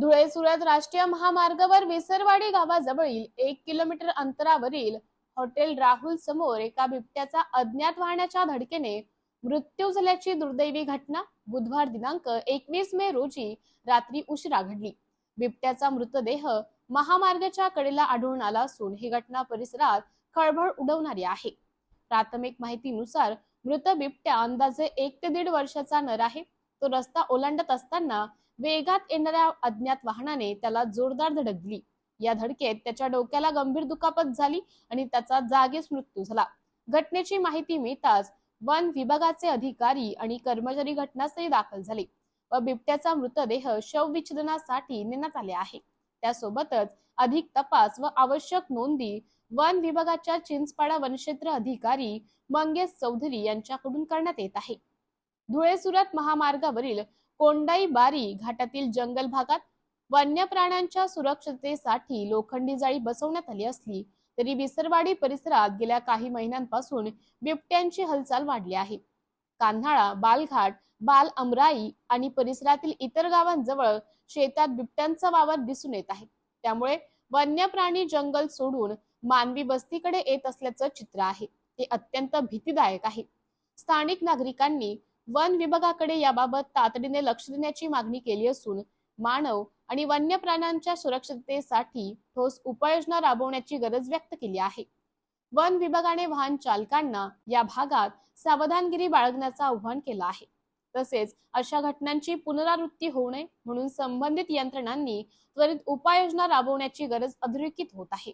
धुळे सुरत राष्ट्रीय महामार्गावर विसरवाडी गावाजवळील एक किलोमीटर अंतरावरील हॉटेल राहुल समोर एका बिबट्याचा अज्ञात वाहनाच्या धडकेने मृत्यू झाल्याची दुर्दैवी घटना बुधवार दिनांक एकवीस मे रोजी रात्री उशिरा घडली. बिबट्याचा मृतदेह महामार्गाच्या कडेला आढळून आला असून ही घटना परिसरात खळबळ उडवणारी आहे. प्राथमिक माहितीनुसार मृत बिबट्या अंदाजे एक ते दीड वर्षाचा नर आहे. तो रस्ता ओलांडत असताना वेगात येणाऱ्या अज्ञात वाहनाने त्याला जोरदार धडक दिली या धडकेत त्याच्या डोक्याला गंभीर दुखापत झाली आणि त्याचा जागीच मृत्यू झाला. घटनेची माहिती मिळताच वन विभागाचे अधिकारी आणि कर्मचारी घटनास्थळी दाखल झाले व बिबट्याचा मृतदेह शवविच्छेदनासाठी नेण्यात आले आहे. त्यासोबतच अधिक तपास व आवश्यक नोंदी वन विभागाच्या चिंचपाडा वनक्षेत्र अधिकारी मंगेश चौधरी यांच्याकडून करण्यात येत आहे. धुळे सुरत महामार्गावरील कोंडाई बारी घाटातील जंगल भागात वन्य प्राण्यांच्या सुरक्षतेसाठी लोखंडी जाळी बसवण्यात आली असली तरी विसरवाडी परिसरात गेल्या काही महिन्यांपासून बिबट्यांची हालचाल वाढली आहे. कान्हाळा बालघाट बाल अमराई आणि परिसरातील इतर गावांजवळ शेतात बिबट्यांचा वावर दिसून येत आहे. त्यामुळे वन्य प्राणी जंगल सोडून मानवी वस्तीकडे येत असल्याचं चित्र आहे. ते अत्यंत भीतीदायक आहे. स्थानिक नागरिकांनी वन विभागाकडे याबाबत तातडीने लक्ष देण्याची मागणी केली असून मानव आणि वन्य प्राण्यांच्या सुरक्षिततेसाठी ठोस उपाययोजना राबवण्याची गरज व्यक्त केली आहे. वन विभागाने वाहन चालकांना या भागात सावधानगिरी बाळगण्याचं आवाहन केलं आहे. तसेच अशा घटनांची पुनरावृत्ती होऊ नये म्हणून संबंधित यंत्रणांनी त्वरित उपाययोजना राबवण्याची गरज अधोरेखित होत आहे.